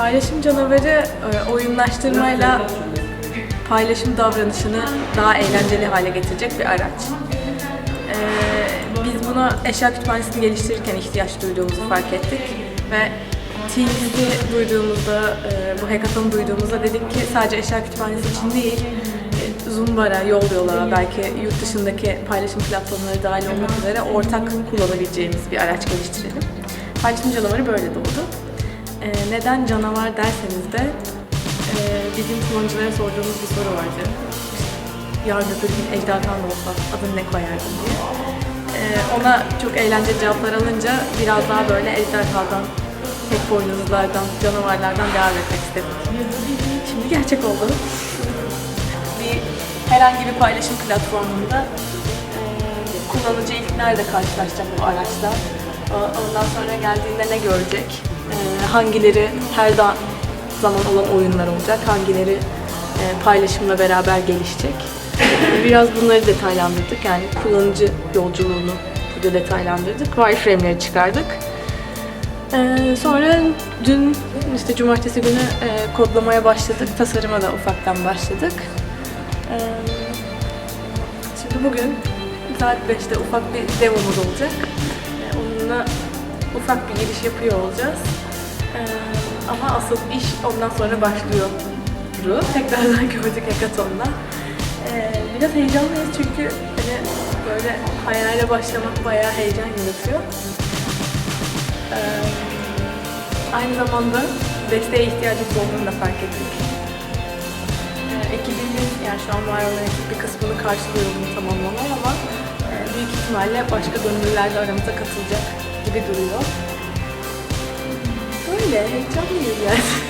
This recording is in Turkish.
Paylaşım canavarı e, oyunlaştırmayla paylaşım davranışını daha eğlenceli hale getirecek bir araç. E, biz buna eşya kütüphanesini geliştirirken ihtiyaç duyduğumuzu fark ettik ve Teams'i duyduğumuzda, e, bu hackathon duyduğumuzda dedik ki sadece eşya kütüphanesi için değil, Zumbar'a, Yol Yola, belki yurt dışındaki paylaşım platformları dahil olmak üzere ortak kullanabileceğimiz bir araç geliştirelim. Paylaşım canavarı böyle doğdu. E, neden canavar derseniz de e, bizim kullanıcılara sorduğumuz bir soru vardı. Yarın öbür gün ejderhan olsa adını ne koyardın diye. E, ona çok eğlenceli cevaplar alınca biraz daha böyle ejderhadan, tek boynuzlardan, canavarlardan devam etmek istedik. Şimdi gerçek oldu. Bir herhangi bir paylaşım platformunda e, kullanıcı ilk nerede karşılaşacak bu araçla? Ondan sonra geldiğinde ne görecek? E, hangileri her da- zaman olan oyunlar olacak? Hangileri e, paylaşımla beraber gelişecek? E, Biraz bunları detaylandırdık. Yani kullanıcı yolculuğunu burada detaylandırdık. Wireframe'leri çıkardık. Ee, sonra dün işte cumartesi günü e, kodlamaya başladık. Tasarıma da ufaktan başladık. Ee, şimdi bugün saat 5'te ufak bir demomuz olacak. Ufak bir giriş yapıyor olacağız. Ee, ama asıl iş ondan sonra başlıyor. Tekrardan gördük hackathon'da. Ee, biraz heyecanlıyız çünkü hani böyle hayale başlamak bayağı heyecan yaratıyor. Ee, aynı zamanda desteğe ihtiyacımız olduğunu da fark ettik. Ee, ekibimiz, yani şu an var olan ekip bir kısmını karşılıyor bunu tamamlamaya ama e, büyük ihtimalle başka gönüllüler de aramıza katılacak gibi duruyor. Böyle heyecanlıyız yani.